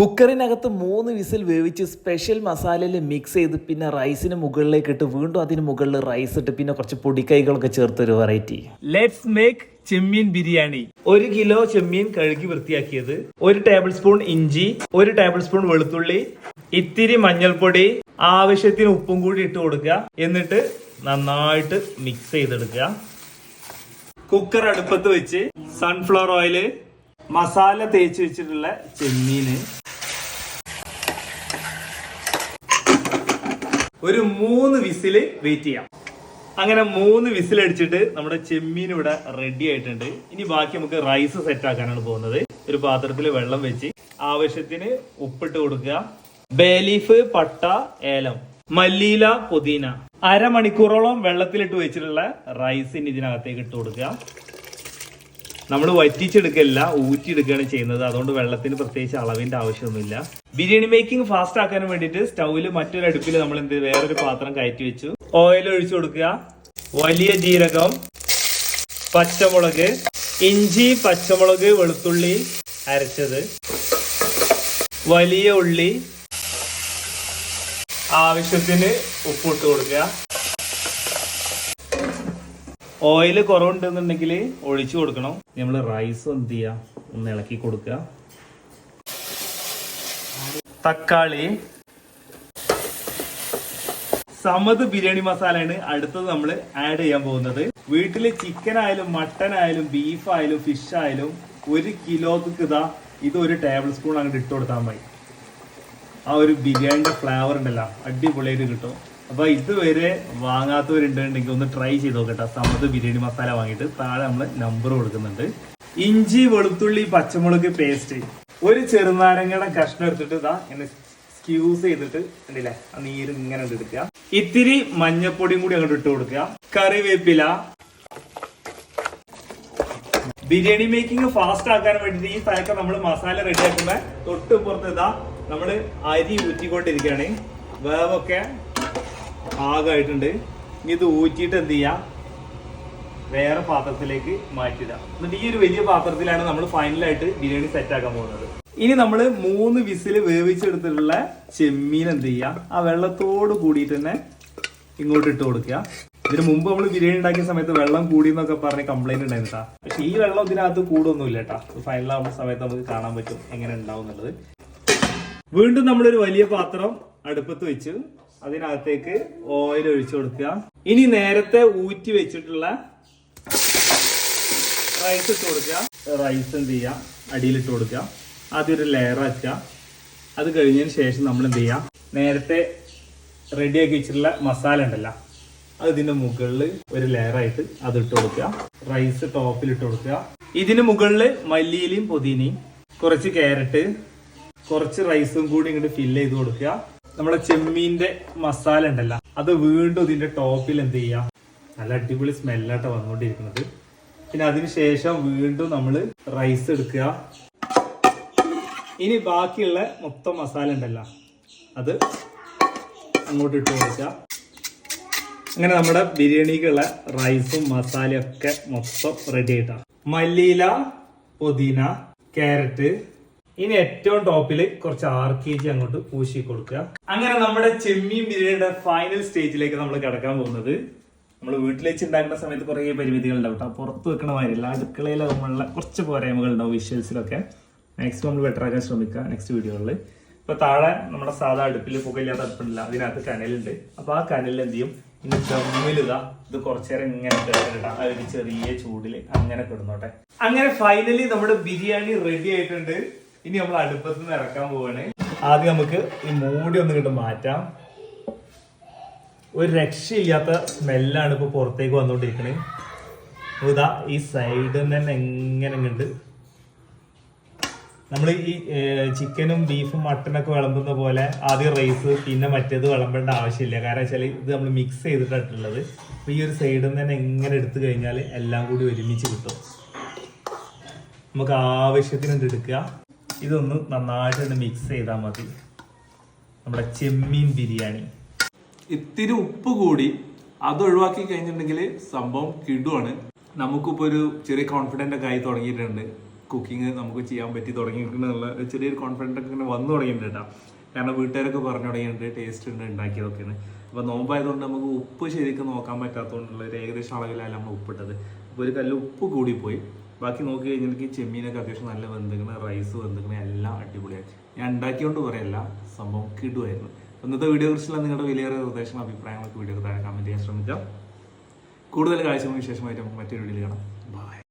കുക്കറിനകത്ത് മൂന്ന് വിസിൽ വേവിച്ച് സ്പെഷ്യൽ മസാലയിൽ മിക്സ് ചെയ്ത് പിന്നെ റൈസിന് മുകളിലേക്ക് ഇട്ട് വീണ്ടും അതിന് മുകളിൽ റൈസ് ഇട്ട് പിന്നെ കുറച്ച് പൊടിക്കൈകളൊക്കെ ചേർത്ത് ഒരു വെറൈറ്റി ലെറ്റ്സ് മേക്ക് ചെമ്മീൻ ബിരിയാണി. ഒരു കിലോ ചെമ്മീൻ കഴുകി വൃത്തിയാക്കിയത് ഒരു ടേബിൾ സ്പൂൺ ഇഞ്ചി ഒരു ടേബിൾ സ്പൂൺ വെളുത്തുള്ളി ഇത്തിരി മഞ്ഞൾപ്പൊടി ആവശ്യത്തിന് ഉപ്പും കൂടി ഇട്ട് കൊടുക്കുക. എന്നിട്ട് നന്നായിട്ട് മിക്സ് ചെയ്തെടുക്കുക. കുക്കർ അടുപ്പത്ത് വെച്ച് സൺഫ്ലവർ ഓയിൽ മസാല തേച്ച് വെച്ചിട്ടുള്ള ചെമ്മീന് ഒരു മൂന്ന് വിസിൽ വെയിറ്റ് ചെയ്യാം. അങ്ങനെ മൂന്ന് വിസിൽ അടിച്ചിട്ട് നമ്മുടെ ചെമ്മീൻ ഇവിടെ റെഡി ആയിട്ടുണ്ട്. ഇനി ബാക്കി നമുക്ക് റൈസ് സെറ്റ് ആക്കാനാണ് പോകുന്നത്. ഒരു പാത്രത്തിൽ വെള്ളം വെച്ച് ആവശ്യത്തിന് ഉപ്പിട്ട് കൊടുക്കുക. ബേലീഫ് പട്ട ഏലം മല്ലിയില പുതിന. അരമണിക്കൂറോളം വെള്ളത്തിലിട്ട് വെച്ചിട്ടുള്ള റൈസ് ഇനി ഇതിനകത്തേക്ക് ഇട്ട് കൊടുക്കുക. നമ്മൾ വറ്റിച്ചെടുക്കല്ല ഊറ്റിയെടുക്കുകയാണ് ചെയ്യുന്നത്. അതുകൊണ്ട് വെള്ളത്തിന് പ്രത്യേകിച്ച് അളവിന്റെ ആവശ്യമൊന്നുമില്ല. ബിരിയാണി മേക്കിംഗ് ഫാസ്റ്റ് ആക്കാൻ വേണ്ടിയിട്ട് സ്റ്റൗവിൽ മറ്റൊരു അടുപ്പിൽ നമ്മൾ എന്ത് വേറൊരു പാത്രം കയറ്റി വെച്ചു. ഓയിൽ ഒഴിച്ചു കൊടുക്കുക. വലിയ ജീരകം പച്ചമുളക് ഇഞ്ചി പച്ചമുളക് വെളുത്തുള്ളി അരച്ചത്. വലിയ ഉള്ളി. ആവശ്യത്തിന് ഉപ്പിട്ട് കൊടുക്കുക. ഓയിൽ കുറവുണ്ടെന്നുണ്ടെങ്കിൽ ഒഴിച്ചു കൊടുക്കണം. നമ്മൾ റൈസ് എന്ത് ചെയ്യുക? ഒന്ന് ഇളക്കി കൊടുക്കുക. തക്കാളി. സമത് ബിരിയാണി മസാലയാണ് അടുത്തത് നമ്മൾ ആഡ് ചെയ്യാൻ പോകുന്നത്. വീട്ടിൽ ചിക്കൻ ആയാലും മട്ടൻ ആയാലും ബീഫ് ആയാലും ഫിഷ് ആയാലും ഒരു കിലോക്ക് ഇതാ ഇത് ഒരു ടേബിൾ സ്പൂൺ അങ്ങോട്ട് ഇട്ട് കൊടുത്താൽ മതി. ആ ഒരു ബിരിയാണിന്റെ ഫ്ലേവർ ഉണ്ടല്ലോ അടിപൊളിയായിട്ട് കിട്ടും. അപ്പൊ ഇതുവരെ വാങ്ങാത്തവരുണ്ടെങ്കിൽ ഒന്ന് ട്രൈ ചെയ്ത് നോക്കട്ടെ. സമത് ബിരിയാണി മസാല വാങ്ങിയിട്ട് താഴെ നമ്മൾ നമ്പർ കൊടുക്കുന്നുണ്ട്. ഇഞ്ചി വെളുത്തുള്ളി പച്ചമുളക് പേസ്റ്റ് ഒരു ചെറുനാരങ്ങയുടെ കഷ്ണം എടുത്തിട്ട് ഇതാ എന്നെ സ്ക്യൂസ് ചെയ്തിട്ട് കണ്ടില്ലേ? ആ നീര് ഇങ്ങനെ എടുക്കുക. ഇത്തിരി മഞ്ഞപ്പൊടിയും കൂടി അങ്ങോട്ട് ഇട്ട് കൊടുക്കുക. കറിവേപ്പില. ബിരിയാണി മേക്കിംഗ് ഫാസ്റ്റ് ആക്കാൻ വേണ്ടിട്ട് ഈ സ്ഥലത്ത് നമ്മൾ മസാല റെഡി ആക്കുമ്പോ തൊട്ട് പുറത്ത് ഇതാ നമ്മൾ അരി ഊറ്റിക്കൊണ്ടിരിക്കുകയാണ്. വേവൊക്കെ പാകമായിട്ടുണ്ട് ഇനി ഇത് ഊറ്റിയിട്ട് എന്ത് ചെയ്യാം? വേറെ പാത്രത്തിലേക്ക് മാറ്റിയിടാം എന്നിട്ട് ഈ ഒരു വലിയ പാത്രത്തിലാണ് നമ്മൾ ഫൈനലായിട്ട് ബിരിയാണി സെറ്റ് ആക്കാൻ പോകുന്നത്. ഇനി നമ്മൾ മൂന്ന് വിസിൽ വേവിച്ചെടുത്തിട്ടുള്ള ചെമ്മീൻ എന്ത് ചെയ്യുക ആ വെള്ളത്തോട് കൂടിയിട്ട് തന്നെ ഇങ്ങോട്ട് ഇട്ട് കൊടുക്കുക. ഇതിന് മുമ്പ് നമ്മൾ ബിരിയാണി ഉണ്ടാക്കിയ സമയത്ത് വെള്ളം കൂടി എന്നൊക്കെ പറഞ്ഞ് കംപ്ലൈന്റ് ഉണ്ടായിരുന്നു കേട്ടാ പക്ഷെ ഈ വെള്ളം ഇതിനകത്ത് കൂടൊന്നുമില്ല കേട്ടോ ഫൈനലാവുന്ന സമയത്ത് നമുക്ക് കാണാൻ പറ്റും എങ്ങനെ ഉണ്ടാവും എന്നുള്ളത്. വീണ്ടും നമ്മളൊരു വലിയ പാത്രം അടുപ്പത്ത് വെച്ച് അതിനകത്തേക്ക് ഓയിൽ ഒഴിച്ചു കൊടുക്കുക. ഇനി നേരത്തെ ഊറ്റി വെച്ചിട്ടുള്ള റൈസ് ഇട്ട് കൊടുക്കുക. റൈസ് എന്ത് ചെയ്യുക അടിയിലിട്ട് കൊടുക്കുക. ആദ്യം ഒരു ലെയർ വയ്ക്കുക. അത് കഴിഞ്ഞതിന് ശേഷം നമ്മൾ എന്ത് ചെയ്യുക? നേരത്തെ റെഡിയാക്കി വെച്ചിട്ടുള്ള മസാല ഉണ്ടല്ലോ അത് ഇതിന്റെ മുകളിൽ ഒരു ലെയറായിട്ട് അത് ഇട്ട് കൊടുക്കുക. റൈസ് ടോപ്പിൽ ഇട്ട് കൊടുക്കുക. ഇതിന് മുകളിൽ മല്ലിയിലയും പുതിനയും കുറച്ച് ക്യാരറ്റ് കുറച്ച് റൈസും കൂടി ഇങ്ങോട്ട് ഫില്ല് ചെയ്ത് കൊടുക്കുക. നമ്മുടെ ചെമ്മീന്റെ മസാല ഉണ്ടല്ലോ അത് വീണ്ടും ഇതിന്റെ ടോപ്പിൽ എന്ത് ചെയ്യുക? നല്ല അടിപൊളി സ്മെല്ലായിട്ട് വന്നുകൊണ്ടിരിക്കുന്നത്. പിന്നെ അതിനുശേഷം വീണ്ടും നമ്മൾ റൈസ് എടുക്കുക. ഇനി ബാക്കിയുള്ള മൊത്തം മസാല ഉണ്ടല്ലോ. അത് അങ്ങോട്ട് ഇട്ട് കൊടുക്കുക അങ്ങനെ നമ്മുടെ ബിരിയാണിക്കുള്ള റൈസും മസാലയും ഒക്കെ മൊത്തം റെഡി ആയിട്ടാണ് മല്ലിയില പുതിന ക്യാരറ്റ്. ഇനി ഏറ്റവും ടോപ്പിൽ കുറച്ച് ആർ കെ ജി അങ്ങോട്ട് പൂശി കൊടുക്കുക. അങ്ങനെ നമ്മുടെ ചെമ്മീൻ ബിരിയാണിയുടെ ഫൈനൽ സ്റ്റേജിലേക്ക് നമ്മൾ കിടക്കാൻ പോകുന്നത്. നമ്മൾ വീട്ടിൽ വെച്ച് ഉണ്ടാക്കുന്ന സമയത്ത് കുറേ പരിമിതികൾ ഉണ്ടാവും കേട്ടോ. പുറത്ത് വെക്കണ മാതിരില്ല അടുക്കളയിലാകുമ്പോഴുള്ള കുറച്ച് പോരായ്മകൾ ഉണ്ടാവും വിഷ്വൽസിലൊക്കെ മാക്സിമം നമ്മൾ ബെറ്റർ ആക്കാൻ ശ്രമിക്കുക നെക്സ്റ്റ് വീഡിയോകളിൽ ഇപ്പൊ താഴെ നമ്മുടെ സാധാ അടുപ്പിൽ പുകയില്ലാത്ത അടുപ്പില്ല അതിനകത്ത് കനലുണ്ട്. അപ്പൊ ആ കനലിൽ എന്ത് ചെയ്യും? ഇനി ദമ്മിലിതാ ഇത് കുറച്ചേരം ഇങ്ങനെ ആ ഒരു ചെറിയ ചൂടിൽ അങ്ങനെ കിടന്നോട്ടെ. അങ്ങനെ ഫൈനലി നമ്മുടെ ബിരിയാണി റെഡി ആയിട്ടുണ്ട്. ഇനി നമ്മൾ അടുപ്പത്ത് നിന്ന് ഇറക്കാൻ പോവാണ്. ആദ്യം നമുക്ക് ഈ മൂടി ഒന്ന് കിട്ടും മാറ്റാം. ഒരു രക്ഷയില്ലാത്ത സ്മെല്ലാണ് ഇപ്പൊ പുറത്തേക്ക് വന്നോണ്ടിരിക്കണേ ഇതാ ഈ സൈഡിൽ നിന്ന് തന്നെ എങ്ങനെ ഉണ്ട് നമ്മൾ ഈ ചിക്കനും ബീഫും മട്ടനൊക്കെ വിളമ്പുന്ന പോലെ ആദ്യം റൈസ് പിന്നെ മറ്റേത് വിളമ്പേണ്ട ആവശ്യമില്ല. കാരണം വെച്ചാൽ ഇത് നമ്മൾ മിക്സ് ചെയ്തിട്ടുള്ളത് അപ്പൊ ഈ ഒരു സൈഡിൽ നിന്ന് തന്നെ എങ്ങനെ എടുത്തു കഴിഞ്ഞാൽ എല്ലാം കൂടി ഒരുമിച്ച് കിട്ടും. നമുക്ക് ആവശ്യത്തിന് എടുക്കുക. ഇതൊന്ന് നന്നായിട്ട് മിക്സ് ചെയ്താൽ മതി. നമ്മുടെ ചെമ്മീൻ ബിരിയാണി. ഇത്തിരി ഉപ്പ് കൂടി അത് ഒഴിവാക്കി കഴിഞ്ഞിട്ടുണ്ടെങ്കിൽ സംഭവം കിടുവാണ്. നമുക്കിപ്പോ ഒരു ചെറിയ കോൺഫിഡന്റ് ഒക്കെ ആയി തുടങ്ങിയിട്ടുണ്ട്. കുക്കിംഗ് നമുക്ക് ചെയ്യാൻ പറ്റി തുടങ്ങിയിട്ടുള്ള ഒരു ചെറിയൊരു കോൺഫിഡൻസ് ഒക്കെ ഇങ്ങനെ വന്നു തുടങ്ങിയിട്ടുണ്ട് കേട്ടോ. കാരണം വീട്ടുകാരൊക്കെ പറഞ്ഞു തുടങ്ങിയിട്ടുണ്ട് ടേസ്റ്റ് ഉണ്ട് ഉണ്ടാക്കിയതൊക്കെയാണ് അപ്പോൾ നോമ്പായതുകൊണ്ട് നമുക്ക് ഉപ്പ് ശരിക്കും നോക്കാൻ പറ്റാത്തതുകൊണ്ടുള്ള ഒരു ഏകദേശം അളവിലായാലും നമ്മൾ ഉപ്പിട്ടത്. അപ്പോൾ ഒരു കല്ല് ഉപ്പ് കൂടിപ്പോയി. ബാക്കി നോക്കി എനിക്ക് ചെമ്മീനൊക്കെ അത്യാവശ്യം നല്ല വെന്തുക്കണ റൈസ് വെന്തുക്കണ എല്ലാം അടിപൊളിയായി ഞാൻ ഉണ്ടാക്കിയോണ്ട് പറയല്ല സംഭവം കിടുമായിരുന്നു ഇന്നത്തെ വീഡിയോ കുറിച്ചുള്ള നിങ്ങളുടെ വിലയേറെ നിർദ്ദേശങ്ങളും അഭിപ്രായങ്ങളൊക്കെ വീഡിയോ താഴെ കമന്റ് ചെയ്യാൻ ശ്രമിക്കാം. കൂടുതൽ കാഴ്ചകൾക്ക് വിശേഷമായിട്ട് നമുക്ക് മറ്റൊരു വീഡിയോയിൽ കാണാം. ബൈ